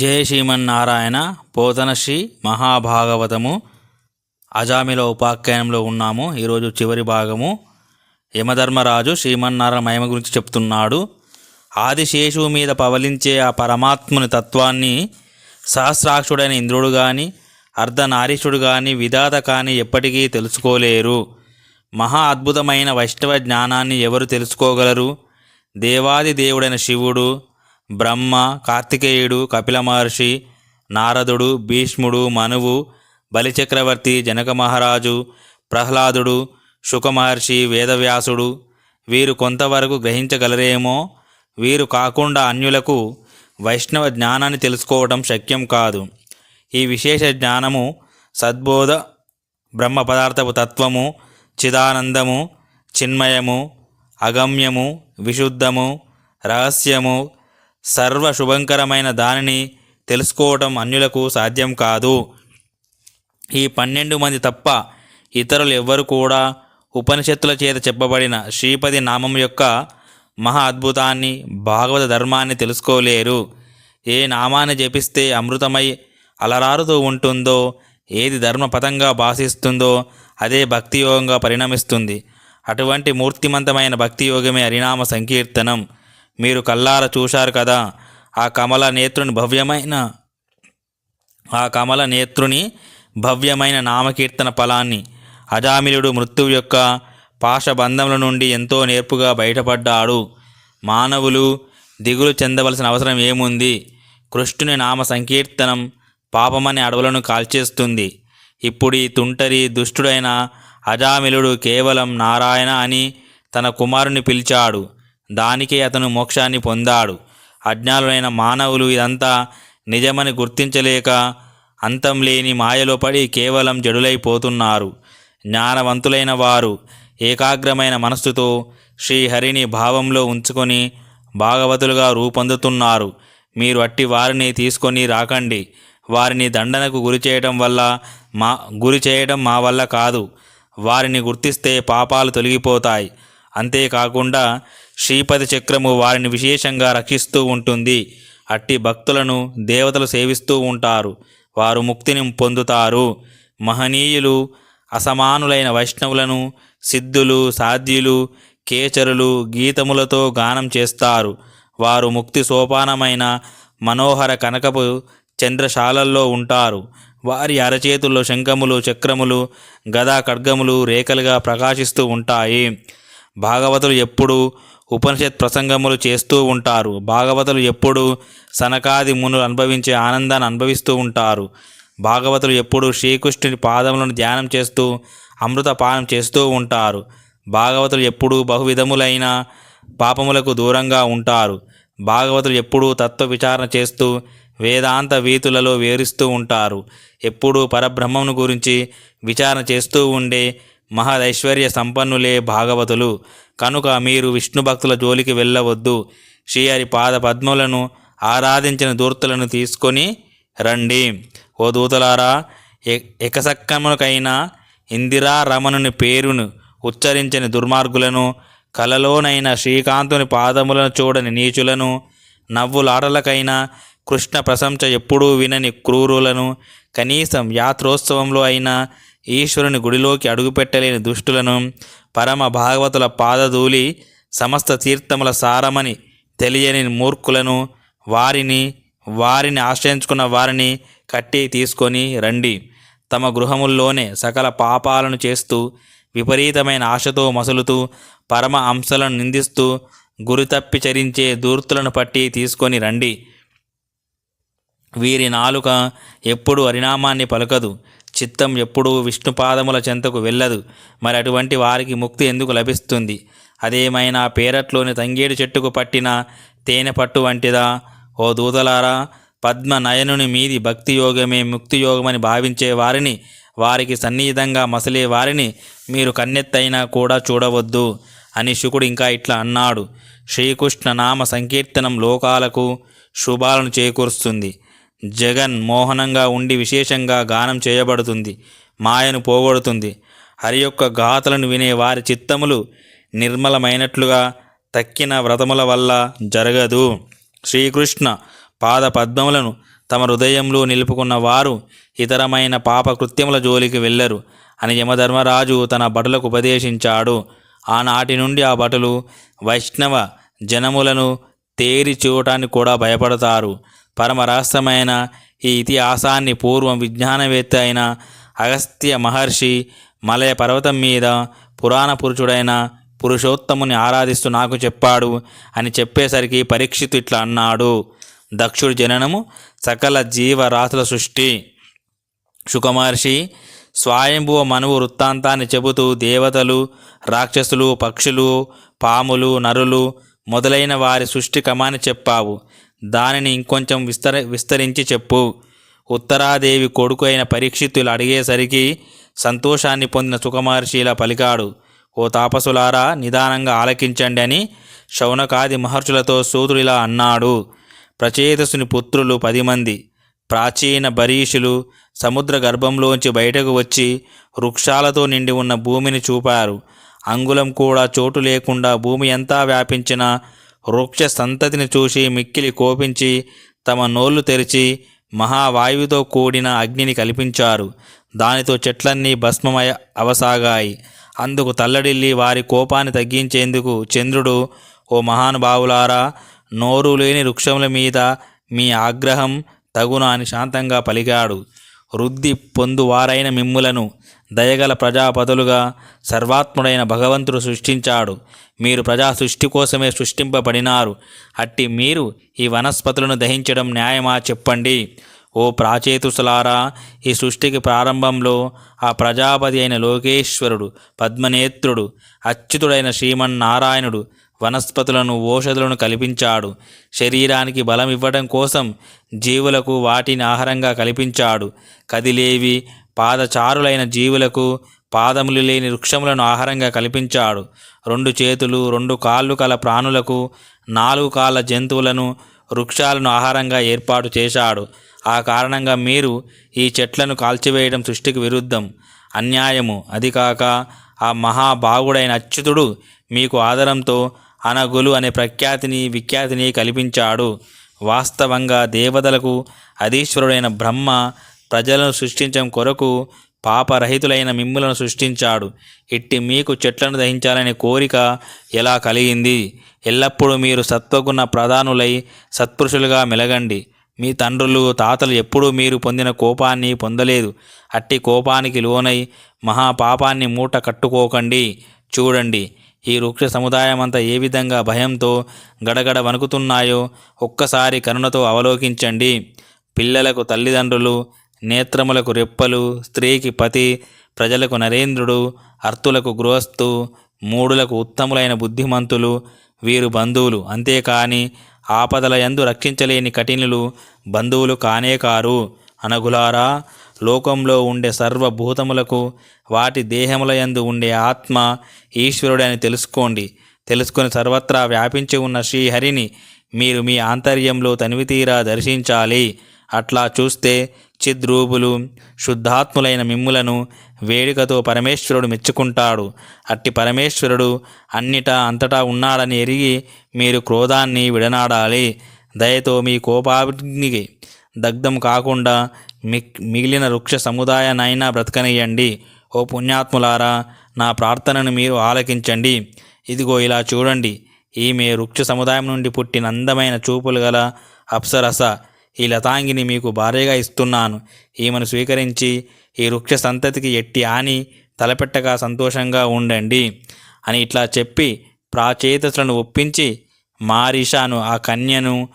జయ శ్రీమన్నారాయణ పోతన శ్రీ మహాభాగవతము అజామిల ఉపాఖ్యానంలో ఉన్నాము. ఈరోజు చివరి భాగము. యమధర్మరాజు శ్రీమన్నారాయణ మహిమ గురించి చెప్తున్నాడు. ఆదిశేషువు మీద పవలించే ఆ పరమాత్ముని తత్వాన్ని సహస్రాక్షుడైన ఇంద్రుడు కానీ అర్ధనారీషుడు కానీ విధాత కానీ ఎప్పటికీ తెలుసుకోలేరు. మహా అద్భుతమైన వైష్ణవ జ్ఞానాన్ని ఎవరు తెలుసుకోగలరు? దేవాది దేవుడైన శివుడు బ్రహ్మ కార్తికేయుడు కపిల మహర్షి నారదుడు భీష్ముడు మనువు బలిచక్రవర్తి జనక మహారాజు ప్రహ్లాదుడు శుకమహర్షి వేదవ్యాసుడు. వీరు కొంతవరకు గ్రహించగలరేమో? వీరు కాకుండా అన్యులకు వైష్ణవ జ్ఞానాన్ని తెలుసుకోవడం శక్యం కాదు. ఈ విశేష జ్ఞానము సద్బోధ బ్రహ్మ పదార్థపు తత్వము చిదానందము చిన్మయము అగమ్యము విశుద్ధము రహస్యము సర్వ శుభంకరమైన దానిని తెలుసుకోవటం అన్యులకు సాధ్యం కాదు. ఈ పన్నెండు మంది తప్ప ఇతరులు ఎవ్వరు కూడా ఉపనిషత్తుల చేత చెప్పబడిన శ్రీపది నామం యొక్క మహా అద్భుతాన్ని భాగవత ధర్మాన్ని తెలుసుకోలేరు. ఏ నామాన్ని జపిస్తే అమృతమై అలరారుతూ ఉంటుందో ఏది ధర్మపథంగా భాషిస్తుందో అదే భక్తియోగంగా పరిణమిస్తుంది. అటువంటి మూర్తిమంతమైన భక్తియోగమే హరినామ సంకీర్తనం. మీరు కల్లార చూశారు కదా ఆ కమల నేత్రుని భవ్యమైన ఆ కమల నేత్రుని భవ్యమైన నామకీర్తన ఫలాన్ని అజామిలుడు మృత్యువు యొక్క పాశబంధముల నుండి ఎంతో నేర్పుగా బయటపడ్డాడు. మానవులు దిగులు చెందవలసిన అవసరం ఏముంది? కృష్ణుని నామ సంకీర్తనం పాపమనే అడవులను కాల్చేస్తుంది. ఇప్పుడు ఈ తుంటరి దుష్టుడైన అజామిలుడు కేవలం నారాయణ అని తన కుమారుని పిలిచాడు. దానికే అతను మోక్షాన్ని పొందాడు. అజ్ఞానులైన మానవులు ఇదంతా నిజమని గుర్తించలేక అంతం లేని మాయలో పడి కేవలం జడులైపోతున్నారు జ్ఞానవంతులైన వారు ఏకాగ్రమైన మనస్సుతో శ్రీహరిని భావంలో ఉంచుకొని భాగవతులుగా రూపొందుతున్నారు. మీరు అట్టి వారిని తీసుకొని రాకండి. వారిని దండనకు గురి చేయడం వల్ల మా గురి చేయడం మా వల్ల కాదు. వారిని గుర్తిస్తే పాపాలు తొలగిపోతాయి. అంతేకాకుండా శ్రీపతి చక్రము వారిని విశేషంగా రక్షిస్తూ ఉంటుంది. అట్టి భక్తులను దేవతలు సేవిస్తూ ఉంటారు. వారు ముక్తిని పొందుతారు. మహనీయులు అసమానులైన వైష్ణవులను సిద్ధులు సాధ్యులు కేచరులు గీతములతో గానం చేస్తారు. వారు ముక్తి సోపానమైన మనోహర కనకపు చంద్రశాలల్లో ఉంటారు. వారి అరచేతుల్లో శంఖములు చక్రములు గదా ఖడ్గములు రేఖలుగా ప్రకాశిస్తూ ఉంటాయి. భాగవతులు ఎప్పుడూ ఉపనిషత్ ప్రసంగములు చేస్తూ ఉంటారు. భాగవతులు ఎప్పుడు సనకాది మునులు అనుభవించే ఆనందాన్ని అనుభవిస్తూ ఉంటారు. భాగవతులు ఎప్పుడు శ్రీకృష్ణుని పాదములను ధ్యానం చేస్తూ అమృతపానం చేస్తూ ఉంటారు. భాగవతులు ఎప్పుడూ బహువిధములైన పాపములకు దూరంగా ఉంటారు. భాగవతులు ఎప్పుడూ తత్వ విచారణ చేస్తూ వేదాంత వీతులలో వేరిస్తూ ఉంటారు. ఎప్పుడూ పరబ్రహ్మమును గురించి విచారణ చేస్తూ ఉండే మహదైశ్వర్య సంపన్నులే భాగవతులు. కనుక మీరు విష్ణు భక్తుల జోలికి వెళ్ళవద్దు. శ్రీహరి పాద పద్మలను ఆరాధించిన దూర్తులను తీసుకొని రండి. ఓ దూతలారా ఎ- ఎకసక్కమునకైనా ఇందిరా రమణుని పేరును ఉచ్చరించని దుర్మార్గులను కలలోనైన శ్రీకాంతుని పాదములను చూడని నీచులను నవ్వులాటలకైనా కృష్ణ ప్రశంస ఎప్పుడూ వినని క్రూరులను కనీసం యాత్రోత్సవంలో అయినా ఈశ్వరుని గుడిలోకి అడుగుపెట్టలేని దుష్టులను పరమ భాగవతుల పాదధూలి సమస్త తీర్థముల సారమని తెలియని మూర్ఖులను వారిని వారిని ఆశ్రయించుకున్న వారిని కట్టి తీసుకొని రండి. తమ గృహముల్లోనే సకల పాపాలను చేస్తూ విపరీతమైన ఆశతో మసులుతూ పరమ అంశలను నిందిస్తూ గురి తప్పి చరించే దూర్తులను పట్టి తీసుకొని రండి. వీరి నాలుక ఎప్పుడు హరినామాన్ని పలకదు. చిత్తం ఎప్పుడూ విష్ణుపాదముల చెంతకు వెళ్ళదు. మరి అటువంటి వారికి ముక్తి ఎందుకు లభిస్తుంది? అదేమైనా పేరట్లోని తంగేడు చెట్టుకు పట్టిన తేనె పట్టు వంటిదా? ఓ దూతలారా పద్మ నయనుని మీది భక్తి యోగమే ముక్తి యోగమని భావించే వారిని వారికి సన్నిహితంగా మసలే వారిని మీరు కన్నెత్తైనా కూడా చూడవద్దు అని శుకుడు ఇంకా ఇట్లా అన్నాడు. శ్రీకృష్ణ నామ సంకీర్తనం లోకాలకు శుభాలను చేకూరుస్తుంది. జగన్ మోహనంగా ఉండి విశేషంగా గానం చేయబడుతుంది మాయను పోగొడుతుంది. హరి యొక్క గాథలను వినే వారి చిత్తములు నిర్మలమైనట్లుగా తక్కిన వ్రతముల వల్ల జరగదు. శ్రీకృష్ణ పాద పద్మములను తమ హృదయంలో నిలుపుకున్న వారు ఇతరమైన పాపకృత్యముల జోలికి వెళ్ళరు. అని యమధర్మరాజు తన భటులకు ఉపదేశించాడు. ఆనాటి నుండి ఆ భటులు వైష్ణవ జనములను తేరి చూడటానికి కూడా భయపడతారు. పరమరహస్యమైన ఈ ఇతిహాసాన్ని పూర్వం విజ్ఞానవేత్త అయిన అగస్త్య మహర్షి మలయ పర్వతం మీద పురాణ పురుషుడైన పురుషోత్తముని ఆరాధిస్తూ నాకు చెప్పాడు అని చెప్పేసరికి పరీక్షితు ఇట్లా అన్నాడు. దక్షుడి జననము సకల జీవరాశుల సృష్టి. శుకమహర్షి స్వయంభువ మనువు వృత్తాంతాన్ని చెబుతూ దేవతలు రాక్షసులు పక్షులు పాములు నరులు మొదలైన వారి సృష్టి క్రమాన్ని చెప్పావు. దానిని ఇంకొంచెం విస్తర విస్తరించి చెప్పు. ఉత్తరాదేవి కొడుకు అయిన పరీక్షితులు అడిగేసరికి సంతోషాన్ని పొందిన సుఖమహర్షిలా పలికాడు. ఓ తాపసులారా నిదానంగా ఆలకించండి అని శౌనకాది మహర్షులతో సూతుడు ఇలా అన్నాడు. ప్రచేతసుని పుత్రులు పది మంది. ప్రాచీన బరీషులు సముద్ర గర్భంలోంచి బయటకు వచ్చి వృక్షాలతో నిండి ఉన్న భూమిని చూపారు. అంగుళం కూడా చోటు లేకుండా భూమి ఎంతా వ్యాపించిన వృక్ష సంతతిని చూసి మిక్కిలి కోపించి తమ నోళ్ళు తెరిచి మహావాయువుతో కూడిన అగ్నిని కల్పించారు. దానితో చెట్లన్నీ భస్మమయ అవసాగాయి. అందుకు తల్లడిల్లి వారి కోపాన్ని తగ్గించేందుకు చంద్రుడు ఓ మహానుభావులారా నోరు లేని వృక్షముల మీద మీ ఆగ్రహం తగున అని శాంతంగా పలికాడు. వృద్ధి పొందువారైన మిమ్ములను దయగల ప్రజాపతులుగా సర్వాత్ముడైన భగవంతుడు సృష్టించాడు. మీరు ప్రజా సృష్టి కోసమే సృష్టింపబడినారు. అట్టి మీరు ఈ వనస్పతులను దహించడం న్యాయమా చెప్పండి. ఓ ప్రాచేతుసులారా ఈ సృష్టికి ప్రారంభంలో ఆ ప్రజాపతి అయిన లోకేశ్వరుడు పద్మనేత్రుడు అచ్యుతుడైన శ్రీమన్నారాయణుడు వనస్పతులను ఓషధులను కల్పించాడు. శరీరానికి బలం ఇవ్వడం కోసం జీవులకు వాటిని ఆహారంగా కల్పించాడు. కదిలేవి పాదచారులైన జీవులకు పాదములు లేని వృక్షములను ఆహారంగా కల్పించాడు. రెండు చేతులు రెండు కాళ్ళు కల ప్రాణులకు నాలుగు కాళ్ళ జంతువులను వృక్షాలను ఆహారంగా ఏర్పాటు చేశాడు. ఆ కారణంగా మీరు ఈ చెట్లను కాల్చివేయడం సృష్టికి విరుద్ధం. అన్యాయము. అది కాక ఆ మహాభాగుడైన అచ్యుతుడు మీకు ఆదరంతో అనగులు అనే ప్రఖ్యాతిని విఖ్యాతిని కల్పించాడు. వాస్తవంగా దేవతలకు అధీశ్వరుడైన బ్రహ్మ ప్రజలను సృష్టించడం కొరకు పాపరహితులైన మిమ్ములను సృష్టించాడు. ఇట్టి మీకు చెట్లను దహించాలనే కోరిక ఎలా కలిగింది? ఎల్లప్పుడూ మీరు సత్వగుణ ప్రధానులై సత్పురుషులుగా మెలగండి. మీ తండ్రులు తాతలు ఎప్పుడూ మీరు పొందిన కోపాన్ని పొందలేదు. అట్టి కోపానికి లోనై మహాపాపాన్ని మూట కట్టుకోకండి. చూడండి ఈ వృక్ష సముదాయం అంతా ఏ విధంగా భయంతో గడగడ వణుకుతున్నాయో ఒక్కసారి కరుణతో అవలోకించండి. పిల్లలకు తల్లిదండ్రులు నేత్రములకు రెప్పలు స్త్రీకి పతి ప్రజలకు నరేంద్రుడు అర్తులకు గృహస్థు మూడులకు ఉత్తములైన బుద్ధిమంతులు వీరు బంధువులు. అంతేకాని ఆపదల యందు రక్షించలేని కఠినులు బంధువులు కానే కారు. అనగులారా లోకంలో ఉండే సర్వభూతములకు వాటి దేహముల యందు ఉండే ఆత్మ ఈశ్వరుడని తెలుసుకోండి. తెలుసుకుని సర్వత్రా వ్యాపించి ఉన్న శ్రీహరిని మీరు మీ ఆంతర్యంలో తనివితీరా దర్శించాలి. అట్లా చూస్తే చిద్రూపులు శుద్ధాత్ములైన మిమ్ములను వేడుకతో పరమేశ్వరుడు మెచ్చుకుంటాడు. అట్టి పరమేశ్వరుడు అన్నిటా అంతటా ఉన్నాడని ఎరిగి మీరు క్రోధాన్ని విడనాడాలి. దయతో మీ కోపాగ్నికి దగ్ధం కాకుండా మిగిలిన వృక్ష సముదాయానైనా బ్రతకనియండి. ఓ పుణ్యాత్ములారా నా ప్రార్థనను మీరు ఆలకించండి. ఇదిగో ఇలా చూడండి. ఈమె వృక్ష సముదాయం నుండి పుట్టిన అందమైన చూపులు గల అప్సరస. ఈ లతాంగిని మీకు భార్యగా ఇస్తున్నాను. ఈమెను స్వీకరించి ఈ వృక్ష సంతతికి ఎట్టి ఆని తలపెట్టగా సంతోషంగా ఉండండి అని ఇట్లా చెప్పి ప్రాచేతసులను ఒప్పించి మారీషాను ఆ కన్యను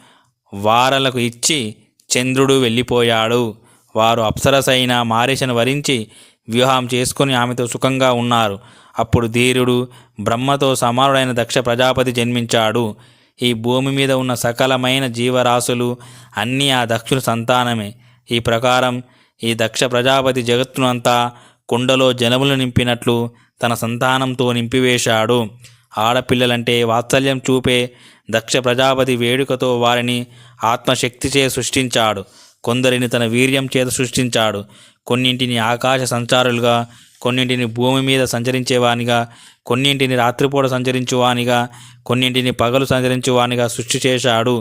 వారలకు ఇచ్చి చంద్రుడు వెళ్ళిపోయాడు. వారు అప్సరసైన మారీషను వరించి వివాహం చేసుకుని ఆమెతో సుఖంగా ఉన్నారు. అప్పుడు ధీరుడు బ్రహ్మతో సమానుడైన దక్ష ప్రజాపతి జన్మించాడు. ఈ భూమి మీద ఉన్న సకలమైన జీవరాశులు అన్నీ ఆ దక్షుని సంతానమే. ఈ ప్రకారం ఈ దక్ష ప్రజాపతి జగత్తునంతా కుండలో జనములు నింపినట్లు తన సంతానంతో నింపివేశాడు. ఆడపిల్లలంటే వాత్సల్యం చూపే దక్ష ప్రజాపతి వేడుకతో వారిని ఆత్మశక్తిచే సృష్టించాడు. కొందరిని తన వీర్యం చేత సృష్టించాడు. కొన్నింటిని ఆకాశ సంచారులుగా కొన్నింటిని భూమి మీద సంచరించేవానిగా కొన్నింటిని రాత్రిపూట సంచరించువానిగా కొన్నింటిని పగలు సంచరించువానిగా సృష్టి చేశాడు.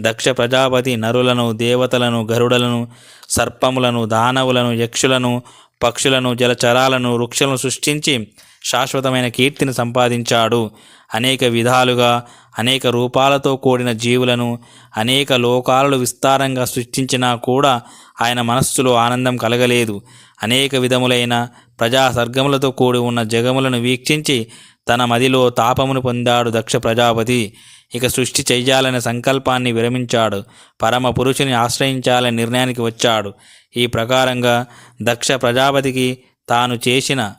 దక్ష ప్రజాపతి నరులను దేవతలను గరుడలను సర్పములను దానవులను యక్షులను పక్షులను జలచరాలను వృక్షలను సృష్టించి శాశ్వతమైన కీర్తిని సంపాదించాడు. అనేక విధాలుగా అనేక రూపాలతో కూడిన జీవులను అనేక లోకాలను విస్తారంగా సృష్టించినా కూడా ఆయన మనస్సులో ఆనందం కలగలేదు. అనేక విధములైన ప్రజా సర్గములతో కూడి ఉన్న జగములను వీక్షించి తన మదిలో తాపమును పొందాడు దక్ష ప్రజాపతి. ఇక సృష్టి చెయ్యాలనే సంకల్పాన్ని విరమించాడు. పరమ పురుషుని ఆశ్రయించాలనే నిర్ణయానికి వచ్చాడు. ఈ ప్రకారంగా దక్ష ప్రజాపతికి తాను చేసిన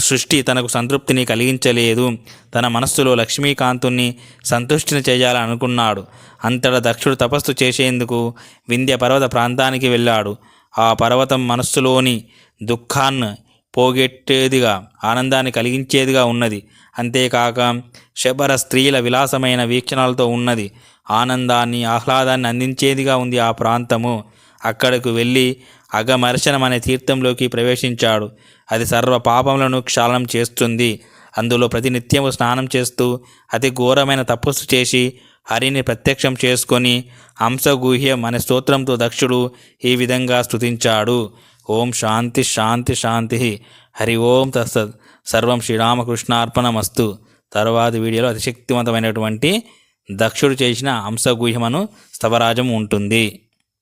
సృష్టి తనకు సంతృప్తిని కలిగించలేదు. తన మనస్సులో లక్ష్మీకాంతుణ్ణి సంతుష్టిని చేయాలనుకున్నాడు. అంతటా దక్షుడు తపస్సు చేసేందుకు వింధ్య పర్వత ప్రాంతానికి వెళ్ళాడు. ఆ పర్వతం మనస్సులోని దుఃఖాన్ని పోగొట్టేదిగా ఆనందాన్ని కలిగించేదిగా ఉన్నది. అంతేకాక శబర స్త్రీల విలాసమైన వీక్షణాలతో ఉన్నది. ఆనందాన్ని ఆహ్లాదాన్ని అందించేదిగా ఉంది ఆ ప్రాంతము. అక్కడకు వెళ్ళి అగమర్శనం అనే తీర్థంలోకి ప్రవేశించాడు. అది సర్వ పాపములను క్షాళనం చేస్తుంది. అందులో ప్రతినిత్యము స్నానం చేస్తూ అతి ఘోరమైన తపస్సు చేసి హరిని ప్రత్యక్షం చేసుకొని హంసగూహ్యం అనే స్తోత్రంతో దక్షుడు ఈ విధంగా స్తుతించాడు. ఓం శాంతి శాంతి శాంతి. హరి ఓం తత్సత్ సర్వం శ్రీరామకృష్ణార్పణమస్తు. తర్వాతి వీడియోలో అతిశక్తివంతమైనటువంటి దక్షుడు చేసిన హంసగూహ్యమను స్తవరాజం ఉంటుంది.